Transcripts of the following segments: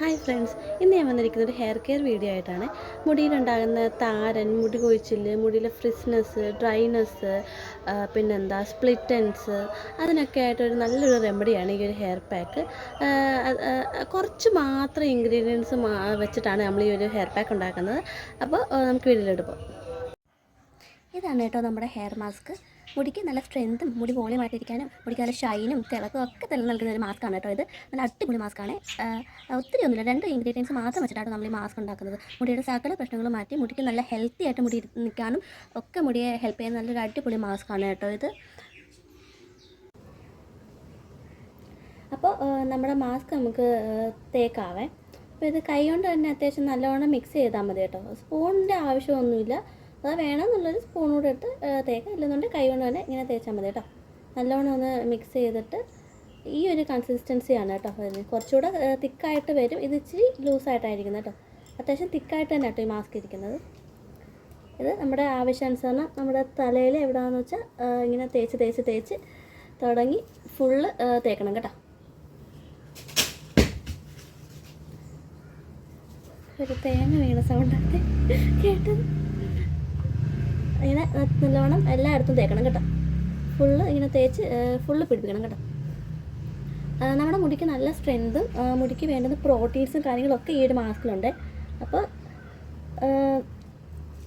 Hi friends ഇന്ന് ഞാൻ വന്നിരിക്കുന്ന ഒരു ഹെയർ കെയർ വീഡിയോ ആയിട്ടാണ്. മുടിയിലുണ്ടാകുന്ന താരൻ മുടി കൊഴിച്ചിൽ മുടിയിലെ ഫ്രിസ്നെസ് ഡ്രൈനെസ് പിന്നെന്താ സ്പ്ലിറ്റൻസ് അതിനൊക്കെ ആയിട്ടൊരു നല്ലൊരു റെമഡിയാണ് ഈ ഒരു ഹെയർ പാക്ക് കുറച്ച് മാത്രം ഇൻഗ്രീഡിയൻസ് വെച്ചിട്ടാണ് നമ്മൾ ഈ ഒരു ഹെയർ പാക്ക് ഉണ്ടാക്കുന്നത്. അപ്പോൾ നമുക്ക് പോകാം. ഇതാണ് കേട്ടോ നമ്മുടെ ഹെയർ മാസ്ക് മുടിക്ക് നല്ല സ്ട്രെങ്തും മുടി വോളിയമായിട്ടിരിക്കാനും മുടിക്ക് നല്ല ഷൈനും തിളക്കും ഒക്കെ തന്നെ നൽകുന്ന ഒരു മാസ്ക്കാണ് കേട്ടോ ഇത്. നല്ല അടിപൊളി മാസ്ക്കാണ് ഒത്തിരി ഒന്നുമില്ല. രണ്ട് ഇൻഗ്രീഡിയൻസ് മാത്രം വെച്ചിട്ടാണ് നമ്മൾ ഈ മാസ്ക് ഉണ്ടാക്കുന്നത്. മുടിയുടെ സകല പ്രശ്നങ്ങൾ മാറ്റി മുടിക്ക് നല്ല ഹെൽത്തി ആയിട്ട് മുടി നിൽക്കാനും ഒക്കെ മുടിയെ ഹെൽപ്പ് ചെയ്യുന്ന നല്ലൊരു അടിപൊളി മാസ്ക്കാണ് കേട്ടോ ഇത്. അപ്പോൾ നമ്മുടെ മാസ്ക് നമുക്ക് തേക്കാവേ. അപ്പോൾ ഇത് കൈ കൊണ്ട് തന്നെ അത്യാവശ്യം നല്ലവണ്ണം മിക്സ് ചെയ്താൽ മതി കേട്ടോ. സ്പൂണിന്റെ ആവശ്യമൊന്നുമില്ല. അത് വേണമെന്നുള്ളൊരു സ്പൂൺ കൂടെ ഇട്ട് തേക്കാം. ഇല്ലെന്നുണ്ടെങ്കിൽ കൈ കൊണ്ട് തന്നെ ഇങ്ങനെ തേച്ചാൽ മതി കേട്ടോ. നല്ലവണ്ണം ഒന്ന് മിക്സ് ചെയ്തിട്ട് ഈ ഒരു കൺസിസ്റ്റൻസിയാണ് കേട്ടോ വരുന്നത്. കുറച്ചുകൂടെ തിക്കായിട്ട് വരും. ഇത് ഇച്ചിരി ലൂസായിട്ടായിരിക്കുന്നത് കേട്ടോ. അത്യാവശ്യം തിക്കായിട്ട് തന്നെ കേട്ടോ ഈ മാസ്ക് ഇരിക്കുന്നത്. ഇത് നമ്മുടെ ആവശ്യാനുസരണം നമ്മുടെ തലയിൽ എവിടെയാണെന്ന് വെച്ചാൽ ഇങ്ങനെ തേച്ച് തേച്ച് തേച്ച് തുടങ്ങി ഫുള്ള് തേക്കണം കേട്ടോ. ഒരു തേങ്ങ വീണ സൗണ്ടാണ് കേട്ടത്. ഇങ്ങനെ നല്ലവണ്ണം എല്ലായിടത്തും തേക്കണം കേട്ടോ. ഫുള്ള് ഇങ്ങനെ തേച്ച് ഫുള്ള് പിടിപ്പിക്കണം കേട്ടോ. നമ്മുടെ മുടിക്ക് നല്ല സ്ട്രെങ്തും മുടിക്ക് വേണ്ടുന്ന പ്രോട്ടീൻസും കാര്യങ്ങളൊക്കെ ഈ ഒരു മാസ്കിലുണ്ട് അപ്പോൾ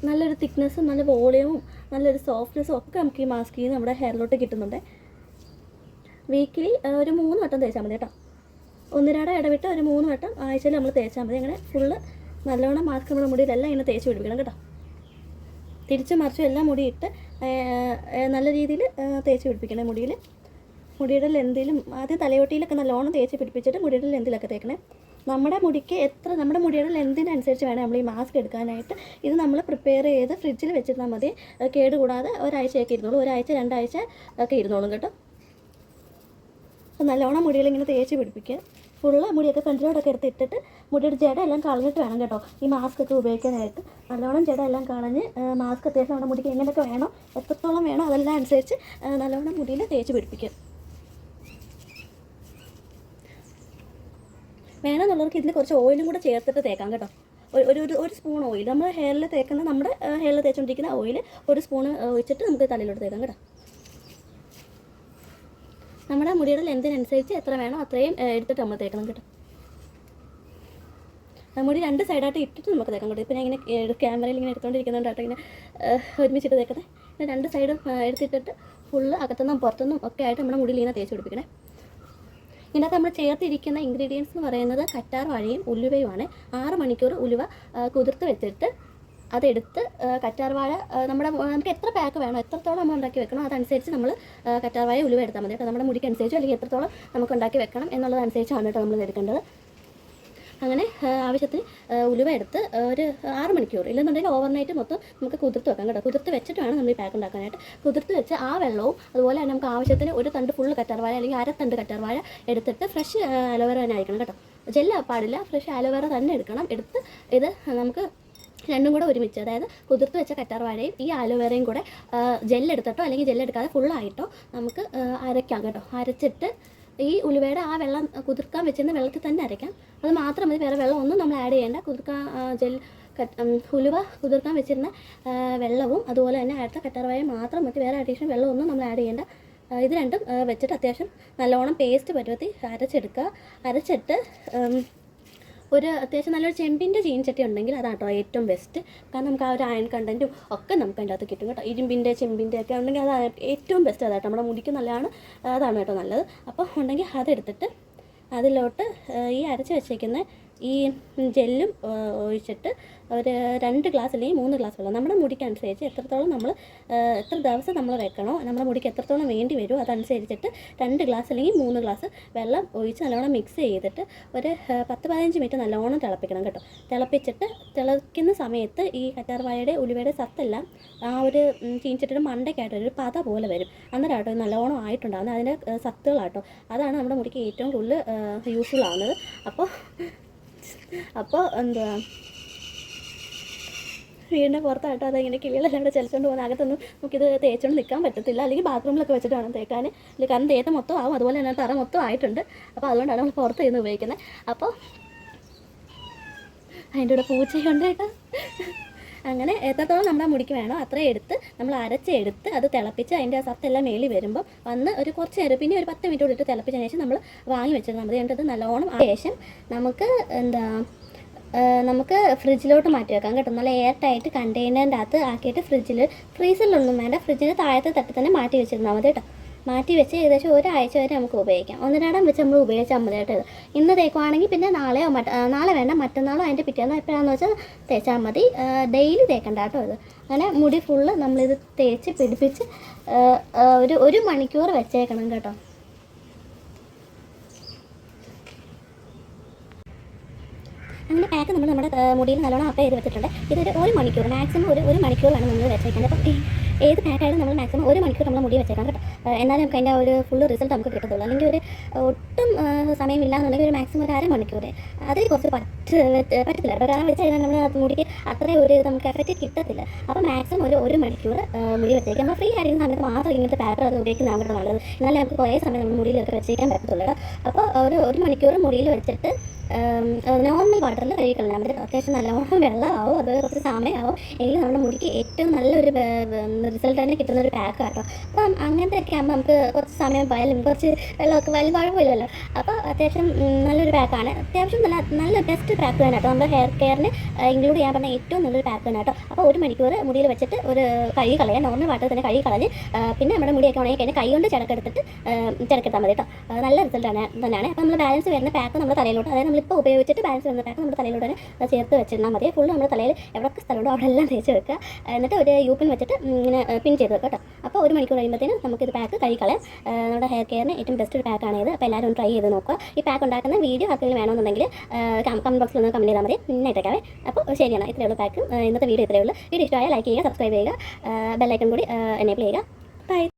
നല്ലൊരു തിക്നെസ്സും നല്ല വോളിയവും നല്ലൊരു സോഫ്റ്റ്നെസ്സും ഒക്കെ നമുക്ക് ഈ മാസ്കിൽ നിന്ന് നമ്മുടെ ഹെയറിലോട്ട് കിട്ടുന്നുണ്ട്. വീക്കിലി ഒരു മൂന്ന് വട്ടം തേച്ചാൽ മതി കേട്ടോ. ഒന്നിരാടെ ഇടവിട്ട് ഒരു മൂന്ന് വട്ടം ആഴ്ചയിൽ നമ്മൾ തേച്ചാൽ മതി. അങ്ങനെ ഫുള്ള് നല്ലവണ്ണം മാസ്ക് നമ്മുടെ മുടിയിലെല്ലാം ഇങ്ങനെ തേച്ച് പിടിപ്പിക്കണം കേട്ടോ. തിരിച്ചും മറിച്ചും എല്ലാം മുടിയിട്ട് നല്ല രീതിയിൽ തേച്ച് പിടിപ്പിക്കണേ മുടിയിൽ മുടിയുടെ ലെന്തിലും ആദ്യം തലയോട്ടിയിലൊക്കെ നല്ലോണം തേച്ച് പിടിപ്പിച്ചിട്ട് മുടിയുടെ ലെന്തിലൊക്കെ തേക്കണേ. നമ്മുടെ മുടിക്ക് എത്ര നമ്മുടെ മുടിയുടെ ലെന്തിനനുസരിച്ച് വേണം നമ്മൾ ഈ മാസ്ക് എടുക്കാനായിട്ട്. ഇത് നമ്മൾ പ്രിപ്പയർ ചെയ്ത് ഫ്രിഡ്ജിൽ വെച്ചിരുന്നാൽ മതി. കേടുകൂടാതെ ഒരാഴ്ചയൊക്കെ ഇരുന്നോളൂ. ഒരാഴ്ച രണ്ടാഴ്ച ഒക്കെ ഇരുന്നോളും കേട്ടോ. അപ്പോൾ നല്ലോണം മുടിയിൽ ഇങ്ങനെ തേച്ച് പിടിപ്പിക്കുക. ഫുള്ള് മുടിയൊക്കെ ഫ്രണ്ടിലോട്ടൊക്കെ എടുത്ത് ഇട്ടിട്ട് മുടിയുടെ ജട എല്ലാം കളഞ്ഞിട്ട് വേണം കേട്ടോ. ഈ മാസ്ക് ഒക്കെ ഉപയോഗിക്കാനായിട്ട്. നല്ലോണം ജട എല്ലാം കളഞ്ഞ് മാസ്ക് അത്യാവശ്യം നമ്മുടെ മുടിക്ക് എങ്ങനെയൊക്കെ വേണോ എത്രത്തോളം വേണോ അതെല്ലാം അനുസരിച്ച് നല്ലോണം മുടിയിൽ തേച്ച് പിടിപ്പിക്കുക. വേണമെന്നുള്ളവർക്ക് ഇതിൽ കുറച്ച് ഓയിലും കൂടെ ചേർത്തിട്ട് തേക്കാം കേട്ടോ. ഒരു ഒരു ഒരു- ഒരു സ്പൂൺ ഓയിൽ നമ്മൾ ഹെയറിൽ തേക്കുന്ന നമ്മുടെ ഹെയറിൽ തേച്ചുകൊണ്ടിരിക്കുന്ന ഓയിൽ ഒരു സ്പൂൺ ഒഴിച്ചിട്ട് നമുക്ക് തലയിലോട്ട് തേക്കാം കേട്ടോ. നമ്മുടെ മുടിയുടെ ലെന്തിനനുസരിച്ച് എത്ര വേണോ അത്രയും എടുത്തിട്ട് നമ്മൾ തേക്കണം കേട്ടോ. മുടി രണ്ട് സൈഡായിട്ട് ഇട്ടിട്ട് നമുക്ക് തേക്കാൻ കേട്ടോ ഇപ്പം ഞാൻ ഇങ്ങനെ ക്യാമറയിൽ ഇങ്ങനെ എടുത്തുകൊണ്ടിരിക്കുന്നുണ്ട് കേട്ടോ ഇങ്ങനെ ഒരുമിച്ചിട്ട് തേക്കട്ടെ പിന്നെ രണ്ട് സൈഡും എടുത്തിട്ടിട്ട് ഫുള്ള് അകത്തുനിന്നും പുറത്തുനിന്നും ഒക്കെ ആയിട്ട് നമ്മുടെ മുടിയിൽ ഇങ്ങനെ തേച്ച് കൊടുപ്പിക്കണേ ഇതിനകത്ത് നമ്മൾ ചേർത്തിരിക്കുന്ന ഇൻഗ്രീഡിയൻസ് എന്ന് പറയുന്നത് കറ്റാർ വാഴയും ഉലുവയുമാണ്. ആറ് മണിക്കൂർ ഉലുവ കുതിർത്ത് വെച്ചിട്ട് അതെടുത്ത് കറ്റാർവാഴ കറ്റാർ നമ്മുടെ നമുക്ക് എത്ര പാക്ക് വേണോ എത്രത്തോളം നമ്മൾ ഉണ്ടാക്കി വെക്കണം അതനുസരിച്ച് നമ്മൾ കറ്റാർവാഴ കറ്റാർ വാഴ ഉലുവ എടുത്താൽ മതി കേട്ടോ. നമ്മുടെ മുടിക്ക് അനുസരിച്ചോ അല്ലെങ്കിൽ എത്രത്തോളം നമുക്ക് ഉണ്ടാക്കി വെക്കണം എന്നുള്ളതനുസരിച്ചാണ് കേട്ടോ നമ്മൾ എടുക്കേണ്ടത്. അങ്ങനെ ആവശ്യത്തിന് ഉലുവ എടുത്ത് ഒരു ആറ് മണിക്കൂർ ഇല്ലെന്നുണ്ടെങ്കിൽ ഓവർനൈറ്റ് മൊത്തം നമുക്ക് കുതിർത്ത് വെക്കാം കേട്ടോ. കുതിർത്ത് വെച്ചിട്ട് വേണം നമ്മൾ ഈ പാക്ക് ഉണ്ടാക്കാനായിട്ട്. കുതിർത്ത് വെച്ച് ആ വെള്ളവും അതുപോലെ തന്നെ നമുക്ക് ആവശ്യത്തിന് ഒരു തണ്ട് ഫുള്ള് കറ്റാർവാഴ അല്ലെങ്കിൽ അര തണ്ട് കറ്റാർവാഴ എടുത്തിട്ട് ഫ്രഷ് അലോവേറ തന്നെ ആയിരിക്കണം കേട്ടോ. ജെല്ല പാടില്ല ഫ്രഷ് അലോവേറ തന്നെ എടുക്കണം. എടുത്ത് ഇത് നമുക്ക് രണ്ടും കൂടെ ഒരുമിച്ച് അതായത് കുതിർത്ത് വെച്ച കറ്റാർവാഴയും ഈ ആലോവേറയും കൂടെ ജെല്ലെടുത്തിട്ടോ അല്ലെങ്കിൽ ജെല്ലെടുക്കാതെ ഫുള്ളായിട്ടോ നമുക്ക് അരയ്ക്കാം കേട്ടോ. അരച്ചിട്ട് ഈ ഉലുവയുടെ ആ വെള്ളം കുതിർക്കാൻ വെച്ചിരുന്ന വെള്ളത്തിൽ തന്നെ അരയ്ക്കാം. അത് മാത്രം മതി വേറെ വെള്ളം ഒന്നും നമ്മൾ ആഡ് ചെയ്യേണ്ട. കുതിർക്കാൻ ജെൽ ഉലുവ കുതിർക്കാൻ വെച്ചിരുന്ന വെള്ളവും അതുപോലെ തന്നെ അടുത്ത കറ്റാർവാഴയും മാത്രം മതി വേറെ അഡീഷണൽ വെള്ളമൊന്നും നമ്മൾ ആഡ് ചെയ്യേണ്ട. ഇത് രണ്ടും വെച്ചിട്ട് അത്യാവശ്യം നല്ലോണം പേസ്റ്റ് പരുവത്തി അരച്ചെടുക്കുക. അരച്ചിട്ട് ഒരു അത്യാവശ്യം നല്ലൊരു ചെമ്പിന്റെ ചീൻചട്ടി ഉണ്ടെങ്കിൽ അതാണ് കേട്ടോ ഏറ്റവും ബെസ്റ്റ് കാരണം നമുക്ക് ആ ഒരു അയൺ കണ്ടന്റും ഒക്കെ നമുക്ക് അതിന്റെ അകത്ത് കിട്ടും കേട്ടോ. ഇരുമ്പിന്റെ ചെമ്പിന്റെ ഒക്കെ ഉണ്ടെങ്കിൽ അത് ഏറ്റവും ബെസ്റ്റ് അതാട്ടോ. നമ്മുടെ മുടിക്ക് നല്ലതാണ്. അതാണ് കേട്ടോ നല്ലത്. അപ്പോൾ ഉണ്ടെങ്കിൽ അതെടുത്തിട്ട് അതിലോട്ട് ഈ അരച്ച് വെച്ചേക്കുന്ന ഈ ജെല്ലും ഒഴിച്ചിട്ട് ഒരു രണ്ട് ഗ്ലാസ് അല്ലെങ്കിൽ മൂന്ന് ഗ്ലാസ് വെള്ളം. നമ്മുടെ മുടിക്ക് അനുസരിച്ച് എത്രത്തോളം നമ്മൾ എത്ര ദിവസം നമ്മൾ വെക്കണോ നമ്മുടെ മുടിക്ക് എത്രത്തോളം വേണ്ടി വരുമോ അതനുസരിച്ചിട്ട് രണ്ട് ഗ്ലാസ് അല്ലെങ്കിൽ മൂന്ന് ഗ്ലാസ് വെള്ളം ഒഴിച്ച് നല്ലോണം മിക്സ് ചെയ്തിട്ട് ഒരു പത്ത് പതിനഞ്ച് മിനിറ്റ് നല്ലോണം തിളപ്പിക്കണം കേട്ടോ. തിളപ്പിച്ചിട്ട് തിളയ്ക്കുന്ന സമയത്ത് ഈ കറ്റാർവാഴയുടെ ഉലുവയുടെ സത്തെല്ലാം ആ ഒരു ചീഞ്ചിട്ടിട്ട് മണ്ടയ്ക്കായിട്ട് ഒരു പത പോലെ വരും. അന്നേരം ആട്ടോ നല്ലോണം ആയിട്ടുണ്ടാകുന്നത് അതിന്റെ സത്തുകളാട്ടോ. അതാണ് നമ്മുടെ മുടിക്ക് ഏറ്റവും കൂടുതൽ യൂസ്ഫുൾ ആവുന്നത്. അപ്പോൾ അപ്പോൾ എന്താ വീടിന്റെ പുറത്തായിട്ടോ അതിങ്ങനെ കിളികളെല്ലാം കൂടെ ചലിച്ചുകൊണ്ട് പോകുന്ന അകത്തൊന്നും നമുക്കിത് തേച്ചുകൊണ്ട് നിൽക്കാൻ പറ്റത്തില്ല. അല്ലെങ്കിൽ ബാത്റൂമിലൊക്കെ വെച്ചിട്ട് വേണം തേക്കാൻ കാരണം തേത്ത മൊത്തം ആവും. അതുപോലെ തന്നെ തറ മൊത്തം ആയിട്ടുണ്ട്. അപ്പോൾ അതുകൊണ്ടാണ് നമ്മൾ പുറത്ത് ഇന്ന് ഉപയോഗിക്കുന്നത്. അപ്പോൾ അതിന്റെ കൂടെ പൂച്ചയുണ്ട് കേട്ടോ. അങ്ങനെ എത്രത്തോളം നമ്മുടെ മുടിക്ക് വേണോ അത്രയും എടുത്ത് നമ്മൾ അരച്ചെടുത്ത് അത് തിളപ്പിച്ച് അതിന്റെ ആ സത്തെല്ലാം മേളി വരുമ്പോൾ വന്ന് ഒരു കുറച്ച് നേരം പിന്നെ ഒരു പത്ത് മിനിറ്റ് ഇട്ട് തിളപ്പിച്ച ശേഷം നമ്മൾ വാങ്ങി വെച്ചിരുന്നത് നമ്മൾ അത് നല്ലോണം ശേഷം നമുക്ക് എന്താ നമുക്ക് ഫ്രിഡ്ജിലോട്ട് മാറ്റി വെക്കാം കേട്ടോ. നല്ല എയർ ടൈറ്റ് കണ്ടെയ്നറിന്റെ അകത്ത് ആക്കിയിട്ട് ഫ്രിഡ്ജിൽ ഫ്രീസറിലൊന്നും വേണ്ട ഫ്രിഡ്ജിന്റെ താഴത്തെ തട്ടിൽ തന്നെ മാറ്റി വെച്ചിരുന്നാൽ മതി കേട്ടോ. മാറ്റി വെച്ച് ഏകദേശം ഒരാഴ്ച വരെ നമുക്ക് ഉപയോഗിക്കാം. ഒന്നരാടം വെച്ച് നമ്മൾ ഉപയോഗിച്ചാൽ മതി കേട്ടോ ഇത്. ഇന്ന് തേക്കുവാണെങ്കിൽ പിന്നെ നാളെയോ മറ്റ നാളെ വേണ്ട മറ്റന്നാളോ അതിന്റെ പിറ്റേന്നോ എപ്പോഴാണെന്ന് വെച്ചാൽ തേച്ചാൽ മതി. ഡെയിലി തേക്കണ്ട കേട്ടോ ഇത്. അങ്ങനെ മുടി ഫുള്ള് നമ്മളിത് തേച്ച് പിടിപ്പിച്ച് ഒരു ഒരു മണിക്കൂർ വെച്ചേക്കണം കേട്ടോ. അങ്ങനെ പാക്ക് നമ്മൾ നമ്മുടെ മുടിയിൽ നല്ലോണം അപ്ലൈ ചെയ്ത് വെച്ചിട്ടുണ്ട്. ഇതൊരു ഒരു മണിക്കൂർ മാക്സിമം ഒരു ഒരു മണിക്കൂറാണ് നമ്മൾ വെച്ചേക്കുന്നത്. അപ്പോൾ ഈ ഏത് പാക്കായാലും നമ്മൾ മാക്സിമം ഒരു മണിക്കൂർ നമ്മൾ മുടി വെച്ചേക്കാം കേട്ടോ. എന്നാൽ നമുക്ക് അതിന്റെ ഒരു ഫുൾ റിസൾട്ട് നമുക്ക് കിട്ടത്തുള്ളൂ. അല്ലെങ്കിൽ ഒരു ഒട്ടും സമയമില്ല എന്നുണ്ടെങ്കിൽ ഒരു മാക്സിമം ഒരു അരമണിക്കൂർ അതിൽ കുറച്ച് പറ്റ പറ്റത്തില്ല കേട്ടോ. കാരണം വെച്ച് കഴിഞ്ഞാൽ നമ്മൾ മുടിക്ക് അത്രയും ഒരു നമുക്ക് എഫക്റ്റ് കിട്ടത്തില്ല. അപ്പോൾ മാക്സിമം ഒരു ഒരു മണിക്കൂർ മുടി വെച്ചേക്കാം. നമ്മൾ ഫ്രീ ആയിരിക്കുന്ന സമയത്ത് മാത്രം ഇങ്ങനത്തെ പാക്കർ അത് ഉപയോഗിക്കുന്നതാണ് കേട്ടോ നല്ലത്. എന്നാലും നമുക്ക് കുറേ സമയം നമ്മൾ മുടിയിലൊക്കെ വെച്ചേക്കാൻ പറ്റത്തുള്ളൂ അപ്പോൾ ഒരു ഒരു മണിക്കൂർ മുടിയിൽ വെച്ചിട്ട് നോർമൽ വാട്ടറിൽ കഴുകിക്കളയാം നമ്മുടെ അത്യാവശ്യം നല്ലോണം വെള്ളമാവും അത് കുറച്ച് സമയമാവും. എങ്കിൽ നമ്മുടെ മുടിക്ക് ഏറ്റവും നല്ലൊരു റിസൾട്ട് തന്നെ കിട്ടുന്ന ഒരു പാക്ക് കേട്ടോ അപ്പം അങ്ങനത്തെ ഒക്കെ ആകുമ്പോൾ നമുക്ക് കുറച്ച് സമയം പോയാലും കുറച്ച് വെള്ളമൊക്കെ വലിയ കുഴപ്പമില്ലല്ലോ അപ്പോൾ അത്യാവശ്യം നല്ലൊരു പാക്കാണ് അത്യാവശ്യം നല്ല നല്ല ബെസ്റ്റ് പാക്ക് തന്നെ കേട്ടോ നമ്മുടെ ഹെയർ കെയറിന് ഇൻക്ലൂഡ് ചെയ്യാൻ പറഞ്ഞ ഏറ്റവും നല്ലൊരു പാക്ക് തന്നെ കേട്ടോ അപ്പോൾ ഒരു മണിക്കൂർ മുടിയിൽ വെച്ചിട്ട് ഒരു കഴുകി കളയാം. നോർമൽ വാട്ടർ തന്നെ കഴുകി കളഞ്ഞ് പിന്നെ നമ്മുടെ മുടിയൊക്കെ ഉണങ്ങി കഴിഞ്ഞാൽ കൈ കൊണ്ട് ചിടക്കെടുത്തിട്ട് ചിടക്കെടുത്താൽ മതി കേട്ടോ നല്ല റിസൾട്ടാണ് തന്നെയാണ്. അപ്പോൾ നമ്മൾ ബാലൻസ് വരുന്ന പാക്ക് നമ്മൾ തലയിലോട്ട് അതായത് നമ്മളിപ്പോൾ ഉപയോഗിച്ചിട്ട് ബാലൻസ് വന്നിട്ടാണ് നമ്മുടെ തലയിലൂടെ തന്നെ ചേർത്ത് വെച്ചിരുന്നാൽ മതി. ഫുള്ള് നമ്മുടെ തലയിൽ എവിടെയൊക്കെ സ്ഥലമുണ്ടോ അവിടെ എല്ലാം തേച്ച് വെക്കുക. എന്നിട്ട് ഒരു യൂപ്പിൻ വെച്ചിട്ട് ഇങ്ങനെ പിൻ ചെയ്ത് വെക്കുക കേട്ടോ. അപ്പോൾ ഒരു മണിക്കൂർ കഴിയുമ്പോഴത്തേനും നമുക്കിത് പാക്ക് കഴിക്കളയാം നമ്മുടെ ഹെയർ കെയറിന് ഏറ്റവും ബെസ്റ്റ് ഒരു പാക്കാണ് ഇത്. അപ്പോൾ എല്ലാവരും ട്രൈ ചെയ്ത് നോക്കുക. ഈ പാക്ക് ഉണ്ടാക്കുന്ന വീഡിയോ ആർക്കെങ്കിലും വേണമെന്നുണ്ടെങ്കിൽ കമന്റ് ബോക്സിൽ ഒന്ന് കമന്റ് ചെയ്താൽ മതി. പിന്നെ ഇട്ടേക്കാവേ. അപ്പോൾ ശരിയാണ്. ഇത്രയേ ഉള്ളൂ പാക്ക് ഇന്നത്തെ വീഡിയോ ഇത്രയേ ഉള്ളൂ. വീഡിയോ ഇഷ്ടമായ ലൈക്ക് ചെയ്യുക സബ്സ്ക്രൈബ് ചെയ്യുക. ബെല്ലൈക്കൺ കൂടി എനേബിൾ ചെയ്യുക. ബൈ